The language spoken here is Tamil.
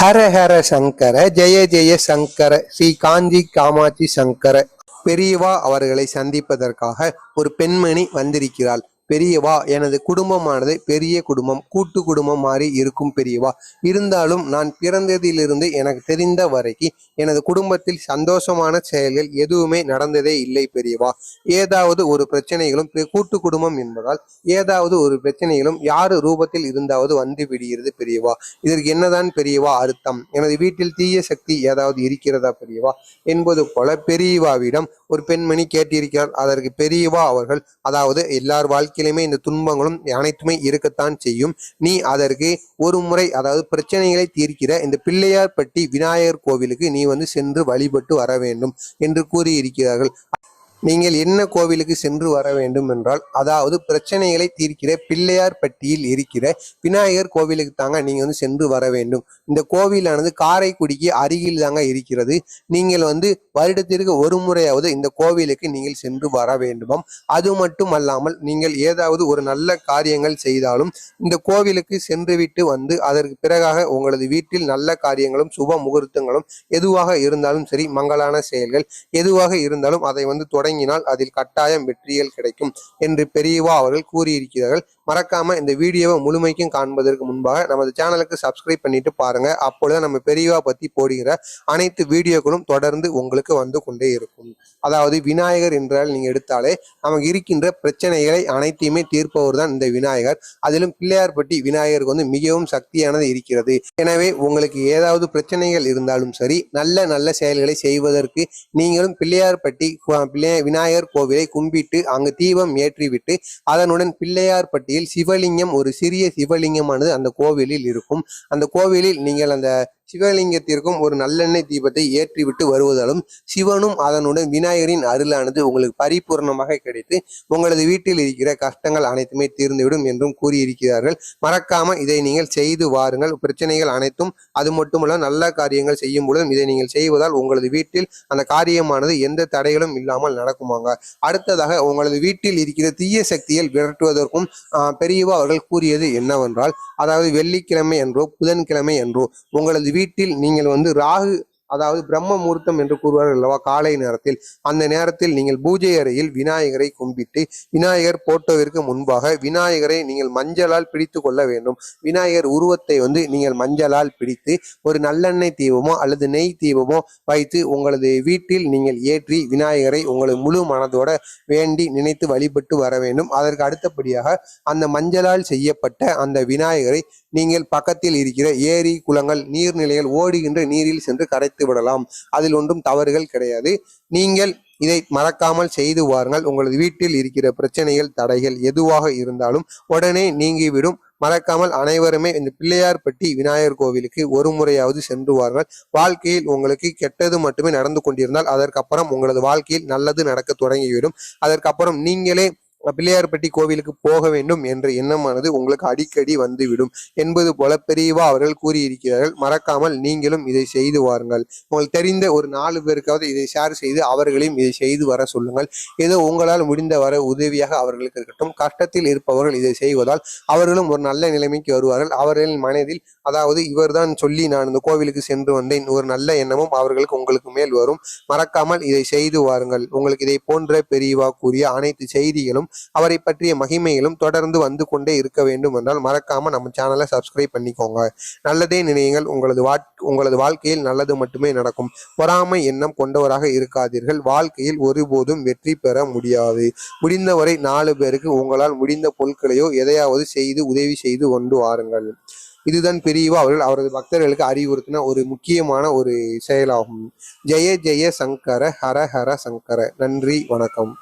ஹர ஹர சங்கர ஜெய ஜெய சங்கர ஸ்ரீ காஞ்சி காமாட்சி சங்கர. பெரியவா அவர்களை சந்திப்பதற்காக ஒரு பெண்மணி வந்திருக்கிறாள். பெரியவா? எனது குடும்பமானது பெரிய குடும்பம். கூட்டு குடும்பம் மாதிரி இருக்கும் பெரியவா. இருந்தாலும் நான் பிறந்ததிலிருந்து எனக்கு தெரிந்த வரைக்கும் எனது குடும்பத்தில் சந்தோஷமான செயல்கள் எதுவுமே நடந்ததே இல்லை பெரியவா. ஏதாவது ஒரு பிரச்சனைகளும் கூட்டு குடும்பம் என்பதால் ஏதாவது ஒரு பிரச்சனைகளும் யாரு ரூபத்தில் இருந்தாவது வந்து விடுகிறது பெரியவா. இதற்கு என்னதான் பெரியவா அர்த்தம்? எனது வீட்டில் தீய சக்தி ஏதாவது இருக்கிறதா பெரியவா? என்பது போல பெரியவாவிடம் ஒரு பெண்மணி கேட்டிருக்கிறார். அதற்கு பெரியவா அவர்கள் அதாவது எல்லார் வாழ்க்கை வாழ்க்கையிலுமே இந்த துன்பங்களும் அனைத்துமே இருக்கத்தான் செய்யும். நீ அதற்கு ஒரு முறை அதாவது பிரச்சனைகளை தீர்க்கிற இந்த பிள்ளையார்பட்டி விநாயகர் கோவிலுக்கு நீ வந்து சென்று வழிபட்டு வர வேண்டும் என்று கூறியிருக்கிறார்கள். நீங்கள் என்ன கோவிலுக்கு சென்று வர வேண்டும் என்றால் அதாவது பிரச்சனைகளை தீர்க்கிற பிள்ளையார்பட்டியில் இருக்கிற விநாயகர் கோவிலுக்கு தாங்க நீங்கள் வந்து சென்று வர வேண்டும். இந்த கோவிலானது காரைக்குடிக்கு அருகில் தாங்க இருக்கிறது. நீங்கள் வந்து வருடத்திற்கு ஒரு முறையாவது இந்த கோவிலுக்கு நீங்கள் சென்று வர வேண்டுமாம். அது மட்டும் அல்லாமல் நீங்கள் ஏதாவது ஒரு நல்ல காரியங்கள் செய்தாலும் இந்த கோவிலுக்கு சென்று விட்டு வந்து அதற்கு பிறகாக உங்களது வீட்டில் நல்ல காரியங்களும் சுப முகூர்த்தங்களும் எதுவாக இருந்தாலும் சரி மங்களான செயல்கள் எதுவாக இருந்தாலும் அதை வந்து தொடங்கினால் அதில் கட்டாயம் வெற்றிகள் கிடைக்கும் என்று பெரியவா அவர்கள் கூறியிருக்கிறார்கள். மறக்காம இந்த வீடியோவை முழுமைக்கும் காண்பதற்கு முன்பாக நமது சேனலுக்கு சப்ஸ்கிரைப் பண்ணிட்டு பாருங்க. அப்பொழுது நம்ம பெரியவா பத்தி போடுகிற அனைத்து வீடியோக்களும் தொடர்ந்து உங்களுக்கு வந்து கொண்டே இருக்கும். அதாவது விநாயகர் என்றால் நீங்க எடுத்தாலே நமக்கு இருக்கின்ற பிரச்சனைகளை அனைத்தையுமே தீர்ப்பவர் தான் இந்த விநாயகர். அதிலும் பிள்ளையார்பட்டி விநாயகருக்கு வந்து மிகவும் சக்தியானது இருக்கிறது. எனவே உங்களுக்கு ஏதாவது பிரச்சனைகள் இருந்தாலும் சரி நல்ல நல்ல செயல்களை செய்வதற்கு நீங்களும் பிள்ளையார்பட்டி பிள்ளைய விநாயகர் கோவிலை கும்பிட்டு அங்கு தீபம் ஏற்றிவிட்டு அதனுடன் பிள்ளையார்பட்டியில் சிவலிங்கம் ஒரு சிறிய சிவலிங்கமானது அந்த கோவிலில் இருக்கும். அந்த கோவிலில் நீங்கள் அந்த சிவலிங்கத்திற்கும் ஒரு நல்லெண்ணெய் தீபத்தை ஏற்றிவிட்டு வருவதாலும் சிவனும் அதனுடன் விநாயகரின் அருளானது உங்களுக்கு பரிபூர்ணமாக கிடைத்து உங்களது வீட்டில் இருக்கிற கஷ்டங்கள் அனைத்துமே தீர்ந்துவிடும் என்றும் கூறியிருக்கிறார்கள். மறக்காம இதை நீங்கள் செய்து வாருங்கள். பிரச்சனைகள் அனைத்தும் அது மட்டுமல்ல நல்ல காரியங்கள் செய்யும் பொழுதும் இதை நீங்கள் செய்வதால் உங்களது வீட்டில் அந்த காரியமானது எந்த தடைகளும் இல்லாமல் நடக்குமாங்க. அடுத்ததாக உங்களது வீட்டில் இருக்கிற தீய சக்தியை விரட்டுவதற்கும் பெரியவா அவர்கள் கூறியது என்னவென்றால் அதாவது வெள்ளிக்கிழமை என்றோ புதன்கிழமை என்றோ உங்களது வீட்டில் நீங்கள் வந்து ராகு அதாவது பிரம்ம முகூர்த்தம் என்று கூறுவார்கள் அல்லவா காலை நேரத்தில். அந்த நேரத்தில் நீங்கள் பூஜை அறையில் விநாயகரை கும்பிட்டு விநாயகர் போட்டோவிற்கு முன்பாக விநாயகரை நீங்கள் மஞ்சளால் பிடித்து கொள்ள வேண்டும். விநாயகர் உருவத்தை வந்து நீங்கள் மஞ்சளால் பிடித்து ஒரு நல்லெண்ணெய் தீபமோ அல்லது நெய் தீபமோ வைத்து உங்களது வீட்டில் நீங்கள் ஏற்றி விநாயகரை உங்களது முழு மனதோட வேண்டி நினைத்து வழிபட்டு வர வேண்டும். அதற்கு அடுத்தபடியாக அந்த மஞ்சளால் செய்யப்பட்ட அந்த விநாயகரை நீங்கள் பக்கத்தில் இருக்கிற ஏரி குளங்கள் நீர்நிலைகள் ஓடுகின்ற நீரில் சென்று கரைத்து விடலாம். அதில் ஒன்றும் தவறுகள் கிடையாது. நீங்கள் இதை மறக்காமல் செய்து வாருங்கள். உங்களது வீட்டில் இருக்கிற பிரச்சனைகள் தடைகள் எதுவாக இருந்தாலும் உடனே நீங்கிவிடும். மறக்காமல் அனைவருமே இந்த பிள்ளையார்பட்டி விநாயகர் கோவிலுக்கு ஒரு முறையாவது சென்று வாருங்கள். வாழ்க்கையில் உங்களுக்கு கெட்டது மட்டுமே நடந்து கொண்டிருந்தால் அதற்கப்புறம் உங்களது வாழ்க்கையில் நல்லது நடக்க தொடங்கிவிடும். அதற்கப்புறம் நீங்களே பிள்ளையார்பட்டி கோவிலுக்கு போக வேண்டும் என்ற எண்ணமானது உங்களுக்கு அடிக்கடி வந்துவிடும். என்பது போல பெரியவா அவர்கள் கூறியிருக்கிறார்கள். மறக்காமல் நீங்களும் இதை செய்து வாருங்கள். உங்களுக்கு தெரிந்த ஒரு நாலு பேருக்காவது இதை ஷேர் செய்து அவர்களையும் இதை செய்து வர சொல்லுங்கள். ஏதோ உங்களால் முடிந்த வர உதவியாக அவர்களுக்கு இருக்கட்டும். கஷ்டத்தில் இருப்பவர்கள் இதை செய்வதால் அவர்களும் ஒரு நல்ல நிலைமைக்கு வருவார்கள். அவர்களின் மனதில் அதாவது இவர்தான் சொல்லி நான் இந்த கோவிலுக்கு சென்று வந்தேன். ஒரு நல்ல எண்ணமும் அவர்களுக்கு உங்களுக்கு மேல் வரும். மறக்காமல் இதை செய்து வாருங்கள். உங்களுக்கு இதை போன்ற பெரியவா கூறிய அனைத்து செய்திகளும் அவரை பற்றிய மகிமைகளும் தொடர்ந்து வந்து கொண்டே இருக்க வேண்டும் என்றால் மறக்காம நம்ம சேனலை சப்ஸ்கிரைப் பண்ணிக்கோங்க. நல்லதே நினையுங்கள். உங்களது வாழ் உங்களது வாழ்க்கையில் நல்லது மட்டுமே நடக்கும். பொறாமை எண்ணம் கொண்டவராக இருக்காதீர்கள். வாழ்க்கையில் ஒருபோதும் வெற்றி பெற முடியாது. முடிந்தவரை நாலு பேருக்கு உங்களால் முடிந்த பொருட்களையோ எதையாவது செய்து உதவி செய்து கொண்டு வாருங்கள். இதுதான் பிரிவு. அவர்கள் அவரது பக்தர்களுக்கு அறிவுறுத்தின ஒரு முக்கியமான ஒரு செயலாகும். ஜெய ஜெய சங்கர ஹர ஹர சங்கர. நன்றி வணக்கம்.